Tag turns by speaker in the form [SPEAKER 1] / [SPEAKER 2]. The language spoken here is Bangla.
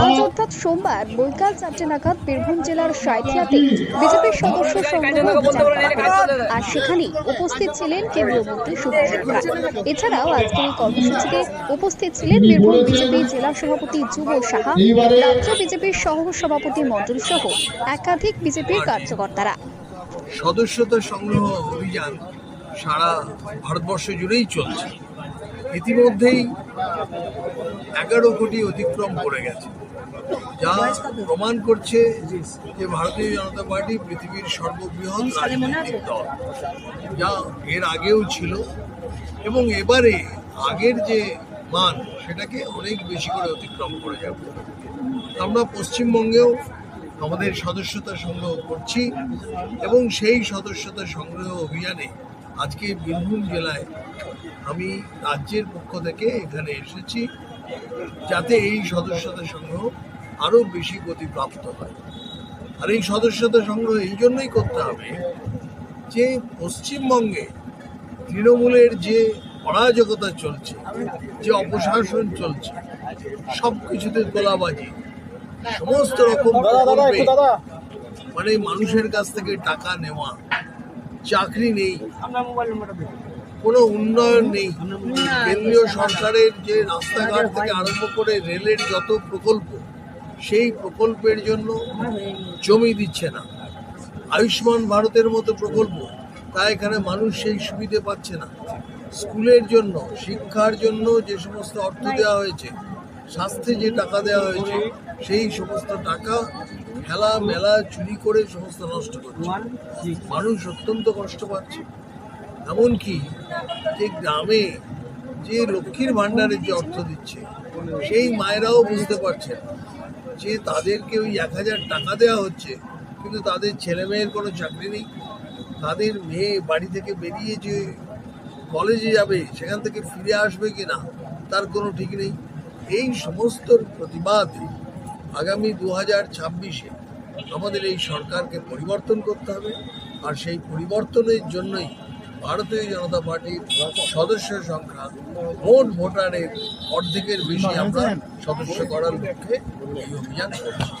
[SPEAKER 1] আজ সোমবার বৈকাল চারটে নাগাদ বীরভূম জেলার সাঁইথিয়াতে বিজেপির সদস্য সংগ্রহ। আর সেখানে উপস্থিত ছিলেন কেন্দ্রীয় মন্ত্রী সুভাষ এছাড়াও আজকের এই কর্মসূচিতে উপস্থিত ছিলেন বীরভূম বিজেপি জেলা সভাপতি যুব সাহা, রাজ্য বিজেপির সহ সভাপতি মণ্ডল সহ একাধিক বিজেপির কার্যকর্তারা
[SPEAKER 2] সদস্যতা সংগ্রহ অভিযান সারা ভারতবর্ষ জুড়েই চলছে ইতিমধ্যেই এগারো কোটি অতিক্রম করে গেছে। যা প্রমাণ করছে যে ভারতীয় জনতা পার্টি পৃথিবীর সর্ববৃহৎ রাজনৈতিক দল। যা এর আগেও ছিল এবং এবারে আগের যে মান, সেটাকে অনেক বেশি করে অতিক্রম করে যাবে। আমরা পশ্চিমবঙ্গেও আমাদের সদস্যতা সংগ্রহ করছি এবং সেই সদস্যতা সংগ্রহ অভিযানে আজকে বীরভূম জেলায় আমি রাজ্যের পক্ষ থেকে এখানে এসেছি যাতে এই সদস্যতা সংগ্রহ আরও বেশি গতিপ্রাপ্ত হয়। আর এই সদস্যতা সংগ্রহ এই জন্যই করতে হবে যে পশ্চিমবঙ্গে তৃণমূলের যে অরাজকতা চলছে যে অপশাসন চলছে সব কিছুতে তোলাবাজি সমস্ত রকম মানে মানুষের কাছ থেকে টাকা নেওয়া চাকরি নেই। কোনো উন্নয়ন নেই। কেন্দ্রীয় সরকারের যে রাস্তাঘাট থেকে আরম্ভ করে রেলের যত প্রকল্প সেই প্রকল্পের জন্য জমি দিচ্ছে না। আয়ুষ্মান ভারতের মতো প্রকল্প তা এখানে মানুষ সেই সুবিধে পাচ্ছে না। স্কুলের জন্য শিক্ষার জন্য যে সমস্ত অর্থ দেওয়া হয়েছে স্বাস্থ্যে যে টাকা দেওয়া হয়েছে সেই সমস্ত টাকা খেলা মেলা চুরি করে সমস্ত নষ্ট করছে। মানুষ অত্যন্ত কষ্ট পাচ্ছে। এমনকি যে গ্রামে যে লক্ষ্মীর ভাণ্ডারের যে অর্থ দিচ্ছে, সেই মায়েরাও বুঝতে পারছেন যে তাদেরকে ওই এক হাজার টাকা দেওয়া হচ্ছে, কিন্তু তাদের ছেলে মেয়ের কোনো চাকরি নেই। তাদের মেয়ে বাড়ি থেকে বেরিয়ে যে কলেজে যাবে, সেখান থেকে ফিরে আসবে কি না তার কোনো ঠিক নেই। এই সমস্ত প্রতিবাদে আগামী দু হাজার ছাব্বিশে আমাদের এই সরকারকে পরিবর্তন করতে হবে, আর সেই পরিবর্তনের জন্যই ভারতীয় জনতা পার্টির সদস্য সংখ্যা মোট ভোটারের অর্ধেকের বেশি আমরা সদস্য করার লক্ষ্যে এই অভিযান করছি।